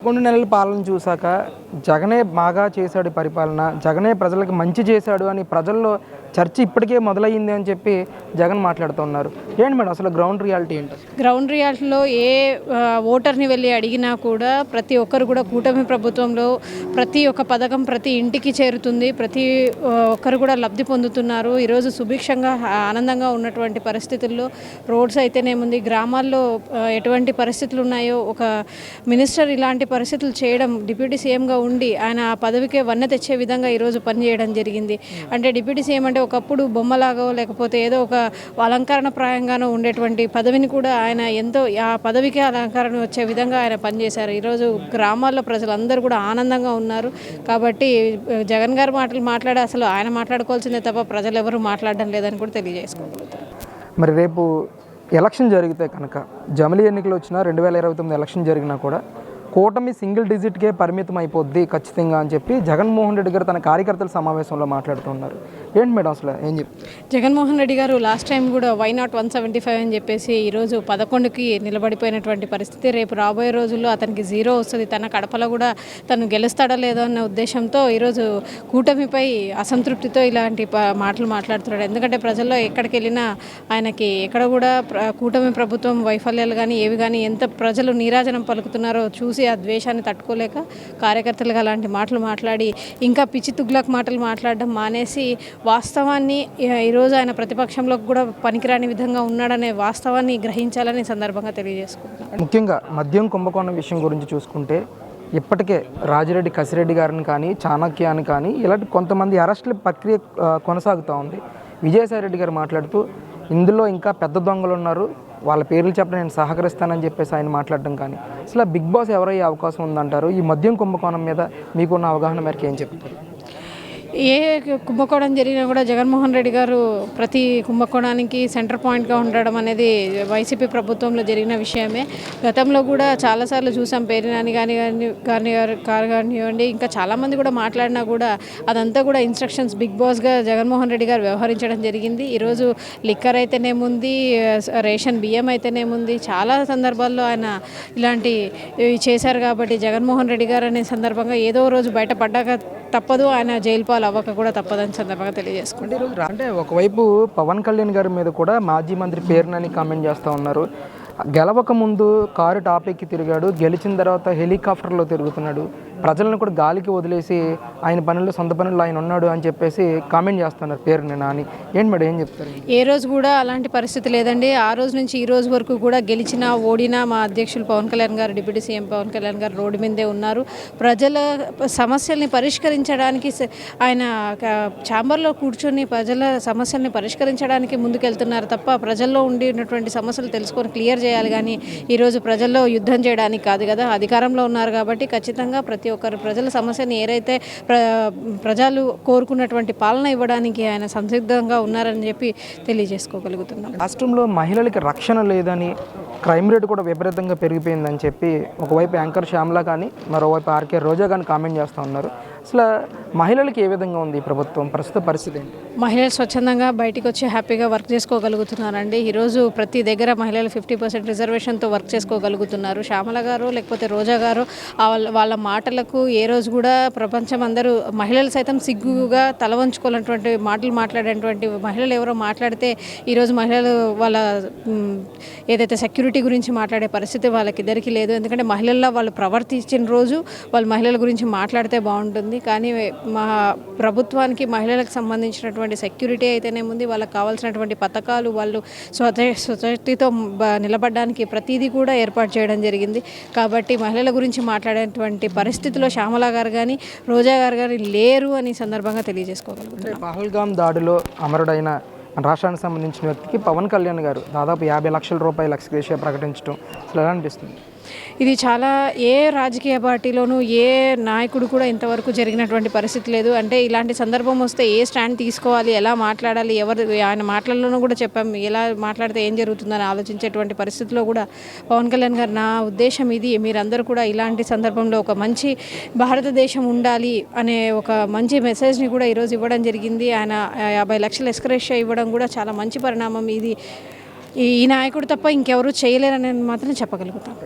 పదకొండు నెలల పాలన చూశాక జగనే బాగా చేశాడు పరిపాలన జగనే ప్రజలకు మంచి చేశాడు అని ప్రజల్లో చర్చ ఇప్పటికే మొదలయ్యింది అని చెప్పి జగన్ మాట్లాడుతున్నారు ఏంటి మేడం అసలు గ్రౌండ్ రియాలిటీ ఏంటి? గ్రౌండ్ రియాలిటీలో ఏ ఓటర్ని వెళ్ళి అడిగినా కూడా ప్రతి ఒక్కరు కూడా కూటమి ప్రభుత్వంలో ప్రతి ఒక్క పథకం ప్రతి ఇంటికి చేరుతుంది. ప్రతి ఒక్కరు కూడా లబ్ధి పొందుతున్నారు. ఈరోజు సుభిక్షంగా ఆనందంగా ఉన్నటువంటి పరిస్థితుల్లో రోడ్స్ అయితేనేముంది గ్రామాల్లో ఎటువంటి పరిస్థితులు ఉన్నాయో ఒక మినిస్టర్ ఇలాంటి పరిస్థితులు చేయడం డిప్యూటీ సీఎంగా ఉండి ఆయన ఆ పదవికే వన్న తెచ్చే విధంగా ఈరోజు పనిచేయడం జరిగింది. అంటే డిప్యూటీ సీఎం అంటే ఒకప్పుడు బొమ్మలాగో లేకపోతే ఏదో ఒక అలంకరణ ప్రాయంగానో ఉండేటువంటి పదవిని కూడా ఆయన ఎంతో ఆ పదవికే అలంకరణ వచ్చే విధంగా ఆయన పనిచేశారు. ఈరోజు గ్రామాల్లో ప్రజలందరూ కూడా ఆనందంగా ఉన్నారు. కాబట్టి జగన్ గారు మాటలు మాట్లాడే అసలు ఆయన మాట్లాడుకోవాల్సిందే తప్ప ప్రజలు ఎవరు మాట్లాడడం లేదని కూడా తెలియజేసుకోగలుగుతారు. మరి రేపు ఎలక్షన్ జరిగితే కనుక జమిలీ ఎన్నికలు వచ్చినా రెండు వేల ఇరవై తొమ్మిది ఎలక్షన్ జరిగినా కూడా కూటమి సింగిల్ డిజిట్కే పరిమితం అయిపోద్ది ఖచ్చితంగా అని చెప్పి జగన్మోహన్ రెడ్డి గారు తన కార్యకర్తల సమావేశంలో మాట్లాడుతున్నారు ఏంటి మేడం అసలు ఏం చెప్పి జగన్మోహన్ రెడ్డి గారు లాస్ట్ టైం కూడా why not one seventy five అని చెప్పేసి ఈరోజు పదకొండుకి నిలబడిపోయినటువంటి పరిస్థితి రేపు రాబోయే రోజుల్లో అతనికి జీరో వస్తుంది. తన కడపలో కూడా తను గెలుస్తాడో లేదో అన్న ఉద్దేశంతో ఈరోజు కూటమిపై అసంతృప్తితో ఇలాంటి ప- మాటలు మాట్లాడుతున్నాడు. ఎందుకంటే ప్రజల్లో ఎక్కడికి వెళ్ళినా ఆయనకి ఎక్కడ కూడా కూటమి ప్రభుత్వం వైఫల్యాలు కానీ ఏవి కానీ ఎంత ప్రజలు నీరాజనం పలుకుతున్నారో చూసి ఆ ద్వేషాన్ని తట్టుకోలేక కార్యకర్తలుగా అలాంటి మాటలు మాట్లాడి ఇంకా పిచ్చి తుగ్లక్ మాటలు మాట్లాడడం మానేసి వాస్తవాన్ని ఈ- ఈరోజు ఆయన ప్రతిపక్షంలో కూడా పనికిరాని విధంగా ఉన్నాడనే వాస్తవాన్ని గ్రహించాలని సందర్భంగా తెలియజేసుకుంటున్నాను. ముఖ్యంగా మద్యం కుంభకోణం విషయం గురించి చూసుకుంటే ఇప్పటికే రాజిరెడ్డి కసిరెడ్డి గారిని కానీ చాణక్యాన్ని కానీ ఇలాంటి కొంతమంది అరెస్టుల ప్రక్రియ కొనసాగుతూ ఉంది. విజయసాయి రెడ్డి గారు మాట్లాడుతూ ఇందులో ఇంకా పెద్ద దొంగలు ఉన్నారు. వాళ్ళ పేర్లు చెప్పడం నేను సహకరిస్తానని చెప్పేసి ఆయన మాట్లాడడం కానీ అసలు బిగ్ బాస్ ఎవరయ్యే అవకాశం ఉందంటారు? ఈ మద్యం కుంభకోణం మీద మీకున్న అవగాహన మేరకు ఏం చెప్తారు? ఏ కుంభకోణం జరిగినా కూడా జగన్మోహన్ రెడ్డి గారు ప్రతి కుంభకోణానికి సెంటర్ పాయింట్గా ఉండడం అనేది వైసీపీ ప్రభుత్వంలో జరిగిన విషయమే. గతంలో కూడా చాలాసార్లు చూసాం పేరినాని కానీ కానీ గారు గారు కానివ్వండి ఇంకా చాలామంది కూడా మాట్లాడినా కూడా అదంతా కూడా ఇన్స్ట్రక్షన్స్ బిగ్ బాస్గా జగన్మోహన్ రెడ్డి గారు వ్యవహరించడం జరిగింది. ఈరోజు లిక్కర్ అయితేనేముంది రేషన్ బియ్యం అయితేనేముంది చాలా సందర్భాల్లో ఆయన ఇలాంటి చేశారు కాబట్టి జగన్మోహన్ రెడ్డి గారు అనే సందర్భంగా ఏదో రోజు బయటపడ్డాక తప్పదు. ఆయన జైలు పాలు అవ్వక కూడా తప్పదని సందర్భంగా తెలియజేసుకుంటాం అంటే ఒకవైపు పవన్ కళ్యాణ్ గారి మీద కూడా మాజీ మంత్రి పేరునని కామెంట్ చేస్తూ ఉన్నారు. గెలవక ముందు కారు టాపిక్కి తిరిగాడు. గెలిచిన తర్వాత హెలికాప్టర్లో తిరుగుతున్నాడు. ప్రజలను కూడా గాలికి వదిలేసి ఆయన పనుల్లో సొంత పనుల్లో ఆయన ఉన్నాడు అని చెప్పేసి కామెంట్ చేస్తున్నారు పేరుని నాని. ఏంటి మేడం ఏం చెప్తారు? ఏ రోజు కూడా అలాంటి పరిస్థితి లేదండి. ఆ రోజు నుంచి ఈ రోజు వరకు కూడా గెలిచినా ఓడినా మా అధ్యక్షులు పవన్ కళ్యాణ్ గారు డిప్యూటీ సీఎం పవన్ కళ్యాణ్ గారు రోడ్డు మీదే ఉన్నారు. ప్రజల సమస్యల్ని పరిష్కరించడానికి ఆయన ఛాంబర్లో కూర్చొని ప్రజల సమస్యల్ని పరిష్కరించడానికి ముందుకెళ్తున్నారు తప్ప ప్రజల్లో ఉండి ఉన్నటువంటి సమస్యలు తెలుసుకొని క్లియర్ చేయాలి కానీ ఈరోజు ప్రజల్లో యుద్ధం చేయడానికి కాదు కదా. అధికారంలో ఉన్నారు కాబట్టి ఖచ్చితంగా ప్రతి ఒక్కరు ప్రజల సమస్యని ఏదైతే ప్ర ప్రజలు కోరుకున్నటువంటి పాలన ఇవ్వడానికి ఆయన సంసిద్ధంగా ఉన్నారని చెప్పి తెలియజేసుకోగలుగుతున్నాం. రాష్ట్రంలో మహిళలకి రక్షణ లేదని క్రైమ్ రేట్ కూడా విపరీతంగా పెరిగిపోయిందని చెప్పి ఒకవైపు యాంకర్ శ్యామ్లా కానీ మరోవైపు ఆర్కే రోజా కానీ కామెంట్ చేస్తూ ఉన్నారు. అసలు మహిళలకు ఏ విధంగా ఉంది ప్రభుత్వం? ప్రస్తుత పరిస్థితి మహిళలు స్వచ్ఛందంగా బయటికి వచ్చి హ్యాపీగా వర్క్ చేసుకోగలుగుతున్నారండి. ఈరోజు ప్రతి దగ్గర మహిళలు ఫిఫ్టీ పర్సెంట్ రిజర్వేషన్తో వర్క్ చేసుకోగలుగుతున్నారు. శ్యామల గారు లేకపోతే రోజా గారు వాళ్ళ వాళ్ళ మాటలకు ఏ రోజు కూడా ప్రపంచం అందరూ మహిళలు సైతం సిగ్గుగా తలవంచుకోవాలన్నటువంటి మాటలు మాట్లాడేటువంటి మహిళలు ఎవరో మాట్లాడితే ఈరోజు మహిళలు వాళ్ళ ఏదైతే సెక్యూరిటీ గురించి మాట్లాడే పరిస్థితి వాళ్ళకిద్దరికీ లేదు. ఎందుకంటే మహిళల్లో వాళ్ళు ప్రవర్తించిన రోజు వాళ్ళు మహిళల గురించి మాట్లాడితే బాగుంటుంది. కానీ మా ప్రభుత్వానికి మహిళలకు సంబంధించినటువంటి సెక్యూరిటీ అయితేనేముంది వాళ్ళకి కావాల్సినటువంటి పథకాలు వాళ్ళు స్వత సొసైటీతో నిలబడడానికి ప్రతిదీ కూడా ఏర్పాటు చేయడం జరిగింది. కాబట్టి మహిళల గురించి మాట్లాడేటువంటి పరిస్థితిలో శ్యామల గారు కానీ రోజా గారు కానీ లేరు అని సందర్భంగా తెలియజేసుకోగలుగుతారు అంటే పహల్గామ్ దాడిలో అమరుడైన రాష్ట్రానికి సంబంధించిన వ్యక్తికి పవన్ కళ్యాణ్ గారు దాదాపు యాభై లక్షల రూపాయల ఎక్స్గ్రేషియా ప్రకటించడం అసలు ఎలా అనిపిస్తుంది? ఇది చాలా ఏ రాజకీయ పార్టీలోనూ ఏ నాయకుడు కూడా ఇంతవరకు జరిగినటువంటి పరిస్థితి లేదు. అంటే ఇలాంటి సందర్భం వస్తే ఏ స్టాండ్ తీసుకోవాలి ఎలా మాట్లాడాలి ఎవరు ఆయన మాటల్లోనూ కూడా చెప్పాం ఎలా మాట్లాడితే ఏం జరుగుతుందని ఆలోచించేటువంటి పరిస్థితిలో కూడా పవన్ కళ్యాణ్ గారు నా ఉద్దేశం ఇది. మీరందరూ కూడా ఇలాంటి సందర్భంలో ఒక మంచి భారతదేశం ఉండాలి అనే ఒక మంచి మెసేజ్ని కూడా ఈరోజు ఇవ్వడం జరిగింది. ఆయన యాభై లక్షల ఎస్కరేషియా ఇవ్వడం కూడా చాలా మంచి పరిణామం ఇది. ఈ నాయకుడు తప్ప ఇంకెవరూ చేయలేరని మాత్రం చెప్పగలుగుతాం.